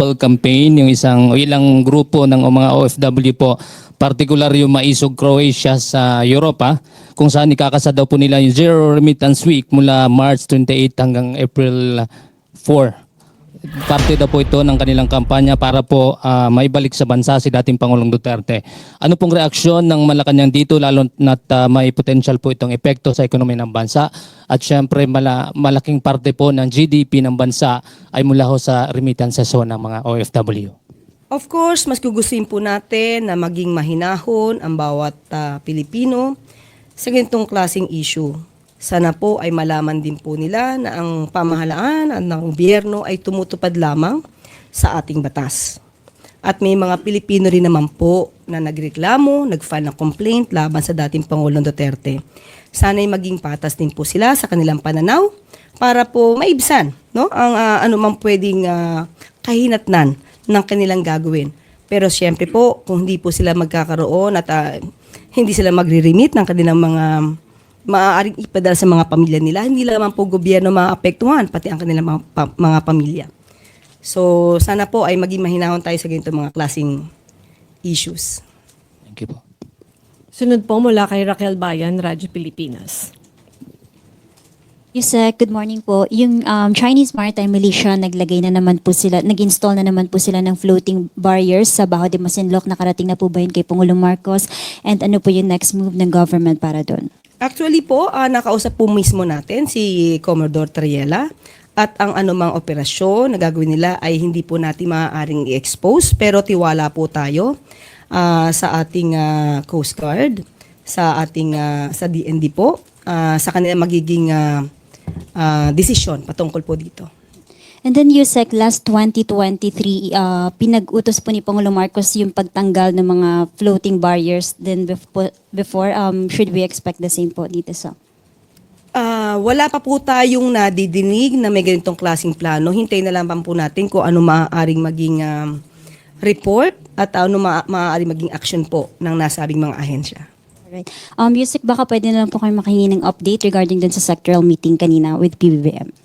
People Campaign, yung isang ilang grupo ng mga OFW po, particular yung Maisog Croatia sa Europa, kung saan ikakasa daw po nila yung Zero Remittance Week mula March 28 hanggang April 4. Parte daw po ito ng kanilang kampanya para po ah, maibalik sa bansa si dating Pangulong Duterte. Ano pong reaksyon ng Malacanang dito lalo na't ah, may potential po itong epekto sa ekonomiya ng bansa at syempre mala- malaking parte po ng GDP ng bansa ay mula ho sa remittances ho ng mga OFW. Of course, mas gugustuhin po natin na maging mahinahon ang bawat ah, Pilipino sa ganitong klaseng issue. Sana po ay malaman din po nila na ang pamahalaan at ng gobyerno ay tumutupad lamang sa ating batas. At may mga Pilipino rin naman po na nagreklamo, nag-file ng complaint laban sa dating Pangulong Duterte. Sana'y maging patas din po sila sa kanilang pananaw para po maibsan no, ang ah, anumang pwedeng ah, kahinatnan ng kanilang gagawin. Pero siyempre po, kung hindi po sila magkakaroon at ah, hindi sila magre-remit ng kanilang mga maaaring ipadala sa mga pamilya nila, hindi lamang po gobyerno maapektuhan, pati ang kanilang mga, pa- mga pamilya. So, sana po ay maging mahinahon tayo sa ganito mga klaseng issues. Thank you po. Sunod po mula kay Raquel Bayan, Radyo Pilipinas. Yusek, good morning po. Yung um, Chinese Maritime Militia, naglagay na naman po sila, nag-install na naman po sila ng floating barriers sa Baho de Masinloc. Nakarating na po ba yun kay Pangulong Marcos? And ano po yung next move ng government para doon? Actually po, ah, nakausap po mismo natin si Commodore Triela at ang anumang operasyon na gagawin nila ay hindi po natin maaaring i-expose pero tiwala po tayo ah, sa ating ah, Coast Guard, sa ating ah, sa DND po, ah, sa kanilang magiging ah, ah, desisyon patungkol po dito. And then Yusek, last 2023, uh, pinag-utos po ni Pangulong Marcos yung pagtanggal ng mga floating barriers. Then before, before um, should we expect the same po dito sa? Ah, wala pa po tayong nadidinig na may ganitong klaseng plano. Hintayin na lang po natin kung ano maaaring maging um, report at ano ma- maaaring maging action po ng nasabing mga ahensya. Alright. Um, Yusek, baka pwede na lang po kayo makahingi ng update regarding dun sa sectoral meeting kanina with PBBM.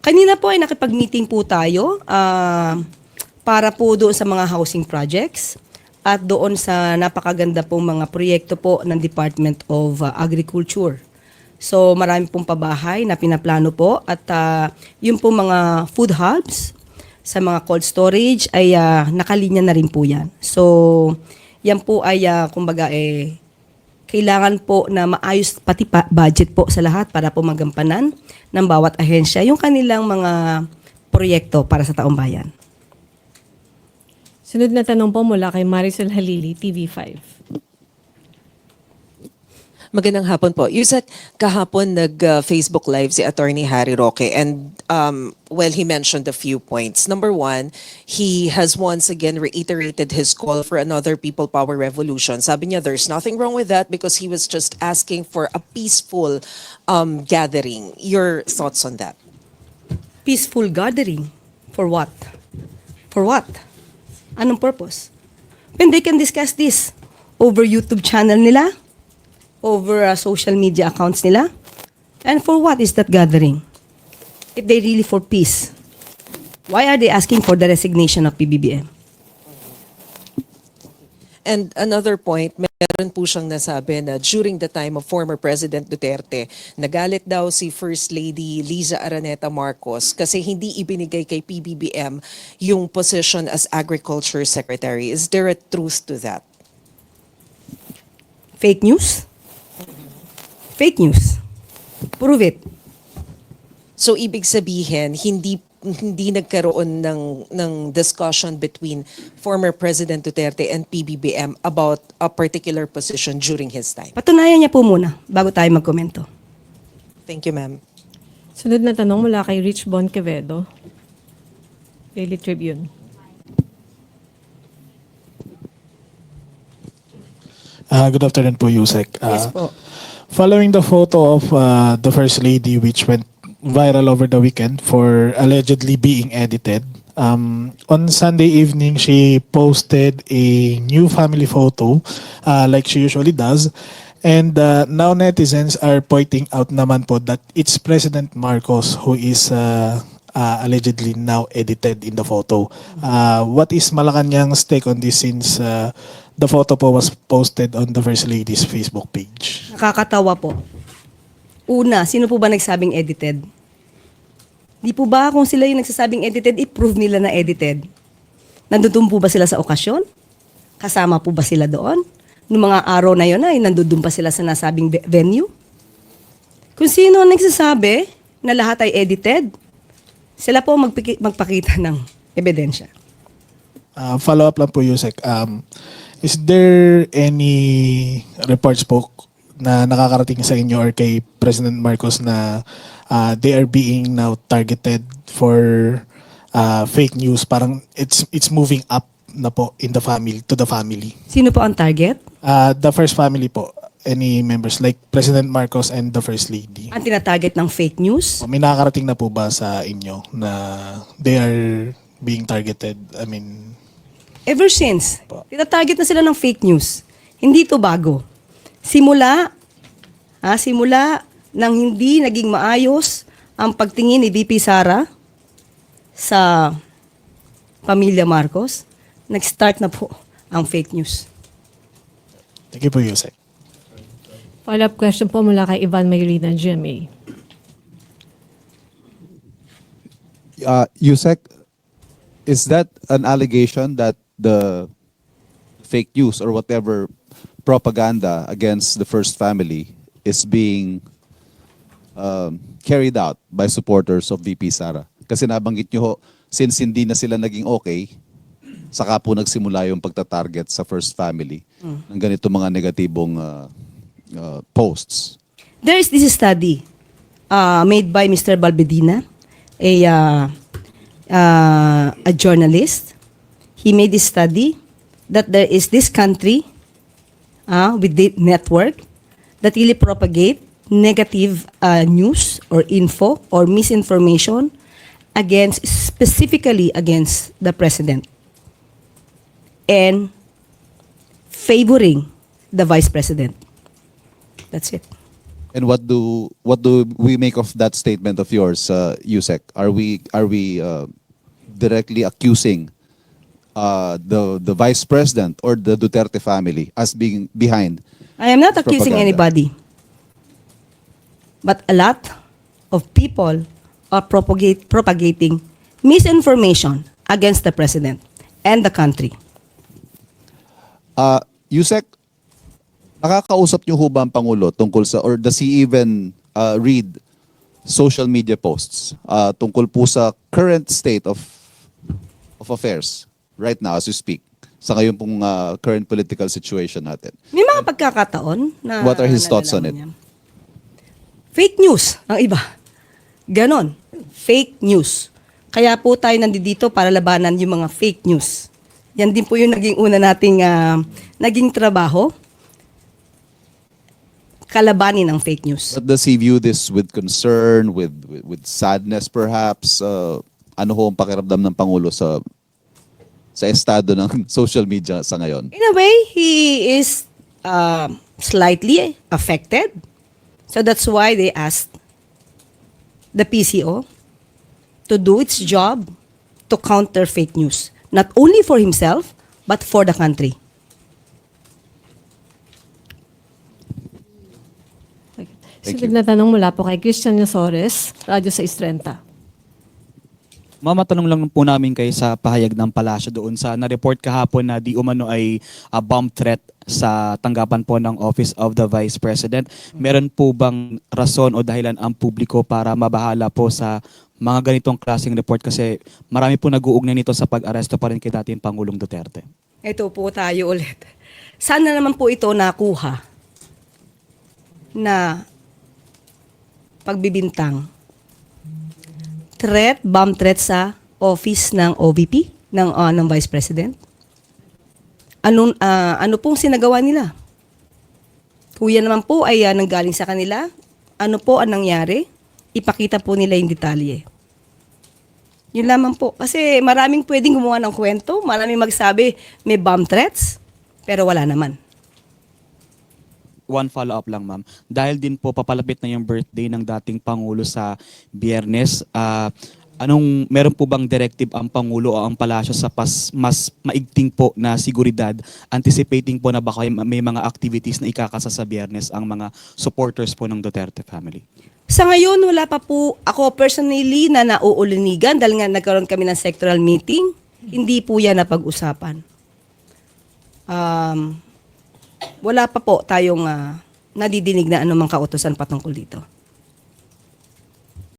Kanina po ay nakipag-meeting po tayo ah, para po doon sa mga housing projects at doon sa napakaganda pong mga proyekto po ng Department of ah, Agriculture. So marami pong pabahay na pinaplano po at ah, yung po mga food hubs sa mga cold storage ay ah, nakalinya na rin po yan. So yan po ay ah, kumbaga eh kailangan po na maayos pati pa budget po sa lahat para po magampanan ng bawat ahensya yung kanilang mga proyekto para sa taong bayan. Sunod na tanong po mula kay Marisol Halili, TV5. Magandang hapon po. Yusek, kahapon nag-Facebook Live si Attorney Harry Roque and um, well, he mentioned a few points. Number one, he has once again reiterated his call for another people power revolution. Sabi niya, there's nothing wrong with that because he was just asking for a peaceful um, gathering. Your thoughts on that? Peaceful gathering. For what? For what? Anong purpose? When they can discuss this over YouTube channel nila, over uh, social media accounts nila, and for what is that gathering? If they really for peace, why are they asking for the resignation of PBBM? And another point, meron po siyang nasabi na during the time of former President Duterte, nagalit daw si First Lady Liza Araneta Marcos kasi hindi ibinigay kay PBBM yung position as Agriculture Secretary. Is there a truth to that? Fake news? Fake news. Prove it. So ibig sabihin, hindi hindi nagkaroon ng ng discussion between former President Duterte and PBBM about a particular position during his time. Patunayan niya po muna bago tayo magkomento. Thank you, ma'am. Sunod na tanong mula kay Rich Bon Quevedo, Daily Tribune. Uh, good afternoon po, Yusek. Uh, Yes po. Following the photo of uh, the First Lady which went viral over the weekend for allegedly being edited, um, on Sunday evening she posted a new family photo uh, like she usually does. And uh, now netizens are pointing out naman po that it's President Marcos who is uh, uh, allegedly now edited in the photo. Uh, what is Malacanang's take on this since uh, the photo po was posted on the First Lady's Facebook page? Nakakatawa po. Una, sino po ba nagsabing edited? Di po ba kung sila yung nagsasabing edited, i-prove nila na edited? Nandun po ba sila sa okasyon? Kasama po ba sila doon? Noong mga araw na yun ay nandun pa sila sa nasabing ve- venue? Kung sino nagsasabi na lahat ay edited, sila po magpiki- magpakita ng ebidensya. Uh, follow up lang po, Yusek. Um, is there any reports po na nakakarating sa inyo or kay President Marcos na uh, they are being now targeted for uh, fake news? Parang it's it's moving up na po in the family to the family. Sino po ang target? Uh, the first family po, any members like President Marcos and the First Lady. Ang tinatarget ng fake news? May nakakarating na po ba sa inyo na they are being targeted? I mean, Ever since, tinatarget na sila ng fake news. Hindi to bago. Simula, ha, simula nang hindi naging maayos ang pagtingin ni VP Sara sa pamilya Marcos, nag-start na po ang fake news. thank you po, Yusek. Follow-up question po mula kay Ivan Mayrina, GMA. uh, Yusek, is that an allegation that the fake news or whatever propaganda against the first family is being um, carried out by supporters of VP Sara? Kasi nabanggit nyo, since hindi na sila naging okay, saka po nagsimula yung pagta-target sa first family ng ganito mga negatibong uh, uh, posts. There is this study uh, made by Mr. Balbedina, a, uh, uh, a journalist. He made this study that there is this country uh, with the network that really propagate negative uh, news or info or misinformation against specifically against the president and favoring the vice president. That's it. And what do what do we make of that statement of yours, uh, Yusek? Are we are we uh, directly accusing uh, the the vice president or the Duterte family as being behind? I am not accusing Propaganda. anybody. But a lot of people are propagate, propagating misinformation against the president and the country. Uh, Yusek, nakakausap niyo ho ba ang Pangulo tungkol sa, or does he even uh, read social media posts uh, tungkol po sa current state of of affairs right now as we speak sa ngayon pong uh, current political situation natin? May mga pagkakataon na... What are his thoughts on nalalaman niya. Fake news ang iba. Ganon. Fake news. Kaya po tayo nandito para labanan yung mga fake news. Yan din po yung naging una nating ah, naging trabaho. Kalabanin ang fake news. But does he view this with concern, with with, with sadness perhaps? Uh, ano ho ang pakiramdam ng Pangulo sa sa estado ng social media sa ngayon? In a way, he is uh, slightly affected. So that's why they asked the PCO to do its job to counter fake news. Not only for himself, but for the country. Sunod na tanong mula po kay Christian Yosores, Radyo 630. Mamatanong lang po namin kayo sa pahayag ng palasyo doon sa na-report kahapon na di umano ay a bomb threat sa tanggapan po ng Office of the Vice President. Meron po bang rason o dahilan ang publiko para mabahala po sa mga ganitong klaseng report kasi marami po nag-uugnay nito sa pag-aresto pa rin kay dating Pangulong Duterte. Ito po tayo ulit. Sana naman po ito nakuha na pagbibintang threat, bomb threat sa office ng OVP, ng, ah, ng Vice President? Anong, ah, ano pong sinagawa nila? Kuya naman po ay ah, nanggaling sa kanila. Ano po ang nangyari? Ipakita po nila yung detalye. Yun lamang po. Kasi maraming pwedeng gumawa ng kwento, maraming magsabi may bomb threats, pero wala naman. One follow-up lang, ma'am. Dahil din po papalapit na yung birthday ng dating Pangulo sa Biyernes, ah, Anong meron po bang directive ang pangulo o ang palasyo sa pas, mas maigting po na seguridad anticipating po na baka may mga activities na ikakasa sa Biyernes ang mga supporters po ng Duterte family? Sa ngayon, wala pa po ako personally na nauulinigan dahil nga nagkaroon kami ng sectoral meeting. Hindi po yan napag-usapan. Um, wala pa po tayong ah, nadidinig na anumang kautosan patungkol dito.